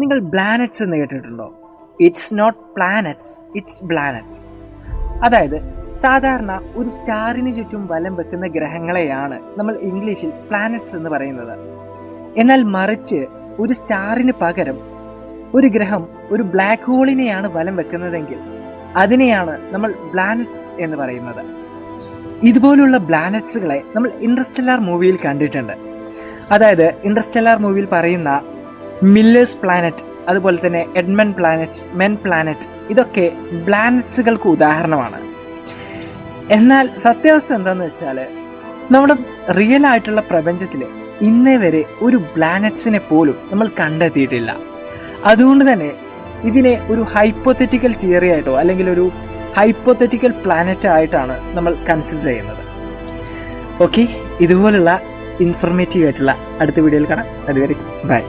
നിങ്ങൾ ബ്ലാനറ്റ്സ് എന്ന് കേട്ടിട്ടുണ്ടോ? It's not planets it's blanets അതായത് സാധാരണ ഒരു സ്റ്റാറിന് ചുറ്റും വലം വെക്കുന്ന ഗ്രഹങ്ങളെയാണ് നമ്മൾ ഇംഗ്ലീഷിൽ പ്ലാനറ്റ്സ് എന്ന് പറയുന്നത്. എന്നാൽ മറിച്ച് ഒരു സ്റ്റാറിന് പകരം ഒരു ഗ്രഹം ഒരു ബ്ലാക്ക് ഹോളിനെയാണ് വലം വെക്കുന്നതെങ്കിൽ അതിനെയാണ് നമ്മൾ ബ്ലാനറ്റ്സ് എന്ന് പറയുന്നത്. ഇതുപോലുള്ള ബ്ലാനറ്റ്സുകളെ നമ്മൾ ഇൻട്രസ്റ്റെല്ലാർ മൂവിയിൽ കണ്ടിട്ടുണ്ട്. അതായത് ഇൻട്രസ്റ്റെല്ലാർ മൂവിയിൽ പറയുന്ന മില്ലേഴ്സ് പ്ലാനറ്റ് അതുപോലെ തന്നെ എഡ്മൻ പ്ലാനറ്റ് മെൻ പ്ലാനറ്റ് ഇതൊക്കെ പ്ലാനറ്റ്സുകൾക്ക് ഉദാഹരണമാണ്. എന്നാൽ സത്യാവസ്ഥ എന്താണെന്ന് വെച്ചാൽ നമ്മുടെ റിയൽ ആയിട്ടുള്ള പ്രപഞ്ചത്തിൽ ഇന്നേ വരെ ഒരു പ്ലാനറ്റ്സിനെ പോലും നമ്മൾ കണ്ടെത്തിയിട്ടില്ല. അതുകൊണ്ട് തന്നെ ഇതിനെ ഒരു ഹൈപ്പോത്തറ്റിക്കൽ തിയറി ആയിട്ടോ അല്ലെങ്കിൽ ഒരു ഹൈപ്പോത്തറ്റിക്കൽ പ്ലാനറ്റ് ആയിട്ടാണ് നമ്മൾ കൺസിഡർ ചെയ്യുന്നത്. ഓക്കെ ഇതുപോലുള്ള ഇൻഫർമേറ്റീവ് ആയിട്ടുള്ള അടുത്ത വീഡിയോയിൽ കാണാം. അതുവരെ ബൈ